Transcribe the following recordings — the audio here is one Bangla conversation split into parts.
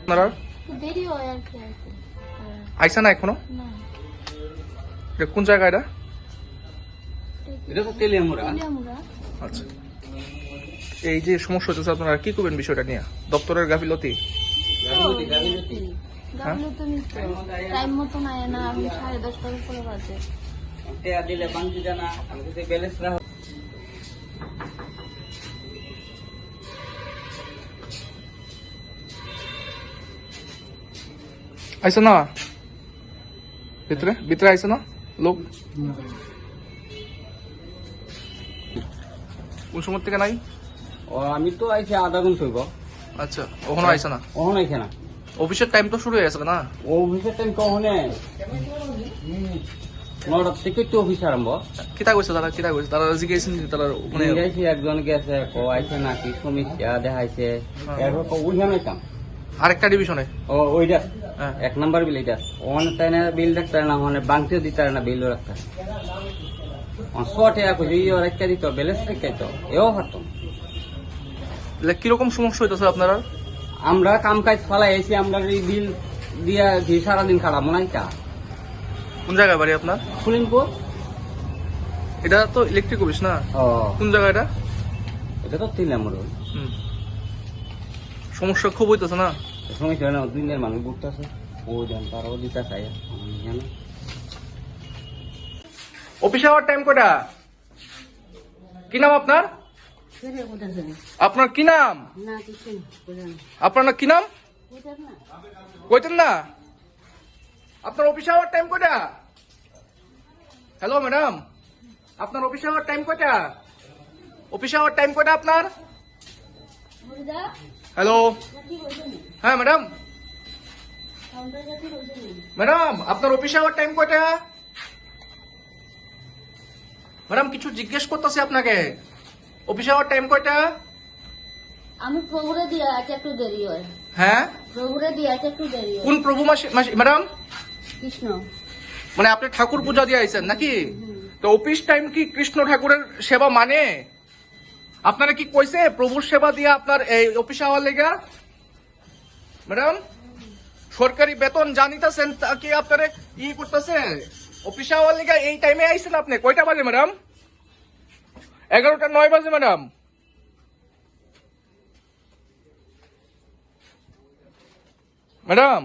আপনারা? দেরি হয় আর কি আইসা না এখনও? এটা কোন জায়গা এটা? এটা তো তেলিয়ামুড়া। আচ্ছা। এই যে সমস্যা হচ্ছে আপনারা কি করবেন বিষয়টা নিয়ে? দপ্তরের গাফিলতি? গাফিলতি গাফিলতি। গাবলো তুমি তো টাইম মতো নাই না আমি সাড়ে দশটার উপরে বাজে। দিলে বাংতি জানা আমি যদি ব্যালেন্স রাখ আইসা না। ভিতরে ভিতরে আইসা না। লোক। কোন সময় থেকে নাই? ও আমি তো আইছি আধা ঘণ্টা হইব। আচ্ছা ওখানে আইসা না। ওখানে আইছে না। অফিসের টাইম তো শুরু হয়ে গেছে না? অফিসের টাইম কখনে নটা থেকে তো অফিস আরম্ভ। কিতা কইছে তারা? কিতা কইছে? তারা মানে গেছি একজন গেছে ক আইছে নাকি সমস্যা দেখাইছে। এরপর ক উঠে নাইতাম। আরেকটা ডিভিশনে ও ওইটা। হ্যাঁ। এক নাম্বার বিল এটা ওখানে তাই না বিল রাখতে না ওখানে বাংতিও দিতে না বিল রাখতে শর্ট এক হয়েছে ইয়ে দিত ব্যালেন্স রেখে দিত। এও তাহলে কীরকম সমস্যা হইতেছে আপনারা আমরা কাম কাজ ফালাই এসে আমরা এই বিল দিয়া সারাদিন খারাপ নাই কা? কোন জায়গায় বাড়ি আপনার? সুলিনপুর এটা তো ইলেকট্রিক অফিস না? ও। কোন জায়গা এটা? এটা তো তিন নম্বর। সমস্যা খুব হইতেছে না? ছিল না দুই দিনের মানুষ ঘুরতেছে। ও দেন তারাও দিতে চাই জানো অফিসে আওয়ার টাইম কটা? কি নাম আপনার? আপনার কি নাম? আপনার কি নাম? কইতেন না। আপনার অফিসে আওয়ার টাইম কটা হ্যালো ম্যাডাম আপনার অফিসে আওয়ার টাইম কটা অফিসে আওয়ার টাইম কটা আপনার? হ্যালো হ্যাঁ ম্যাডাম ম্যাডাম আপনার অফিসে আওয়ার টাইম কটা ম্যাডাম কিছু জিজ্ঞেস করতেছি আপনাকে। অফিসে আওয়ার টাইম কয়টা? আমি প্রভুরে দিয়ে আছে একটু দেরি হয়। হ্যাঁ? প্রভুরে দিয়ে আছে একটু দেরি হয়। কোন প্রভু মাসে ম্যাডাম? কৃষ্ণ। মানে আপনি ঠাকুর পূজা দিয়ে আইছেন নাকি? তো অফিস টাইম কি কৃষ্ণ ঠাকুরের সেবা মানে? আপনারা কি কইছে প্রভুর সেবা দিয়ে আপনার এই অফিস আওয়ার লেগা? ম্যাডাম সরকারি বেতন জানিতেছেন তা কি আপনারা ই করতেছে? অফিস আওয়ার লেগা এই টাইমে আইছেন আপনি? কয়টা বাজে ম্যাডাম? এগারোটা নয় বাজে, ম্যাডাম। ম্যাডাম,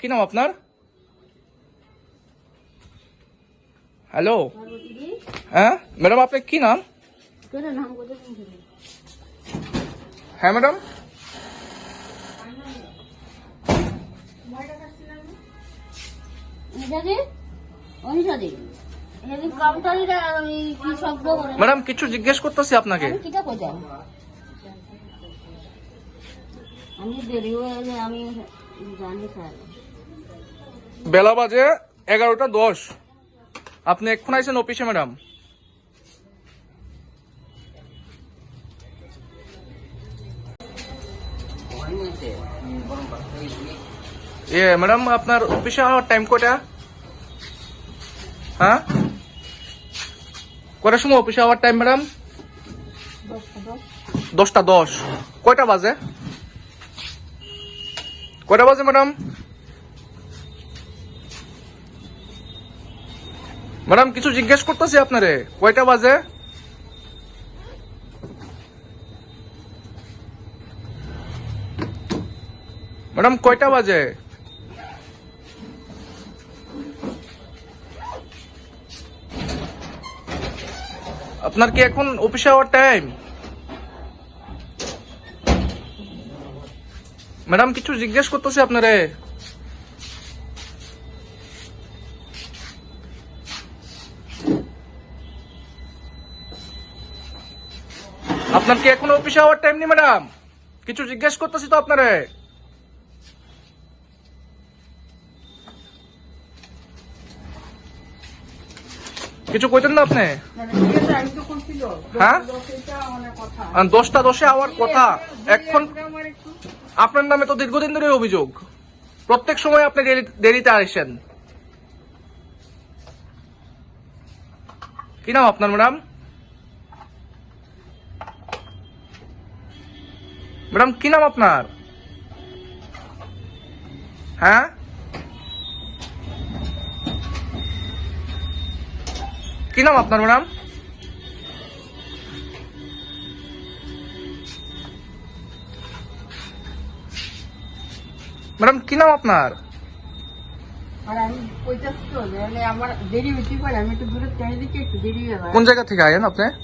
কি নাম আপনার? হ্যালো। হ্যাঁ ম্যাডাম আপনার কি নাম? হ্যাঁ ম্যাডাম। ম্যাডাম কিছু জিজ্ঞেস করতেছি আপনাকে। কিটা বেলা বাজে এগারোটা দশ। আপনি এক্ষুন আইছেন অফিসে ম্যাডাম। এ ম্যাডাম আপনার অফিসে হওয়ার টাইম কয়টা? হ্যাঁ? কয়টার সময় অফিসে হওয়ার টাইম ম্যাডাম দশটা দশ। কয়টা বাজে? কয়টা বাজে ম্যাডাম ম্যাডাম কিছু জিজ্ঞেস করতেছি আপনারে। কয়টা বাজে? ম্যাডাম কয়টা বাজে? আপনার কি এখন অফিস আওয়ার টাইম ম্যাডাম কিছু জিজ্ঞেস করতেছে আপনারে আপনার কি এখন অফিস আওয়ার টাইম নেই ম্যাডাম কিছু জিজ্ঞেস করতেছি তো আপনারে কিছু কইতেন না আপনি হ্যাঁ? দশটা দশে আওয়ার কথা। এখন আপনার নামে তো দীর্ঘদিন ধরে অভিযোগ। প্রত্যেক সময় আপনি দেরিতে আসেন। কি নাম আপনার ম্যাডাম? ম্যাডাম কি নাম আপনার? হ্যাঁ? কি নাম আপনার ম্যাডাম? একটু কি নাম আপনার? কোন জায়গা থেকে আয়েন আপনি?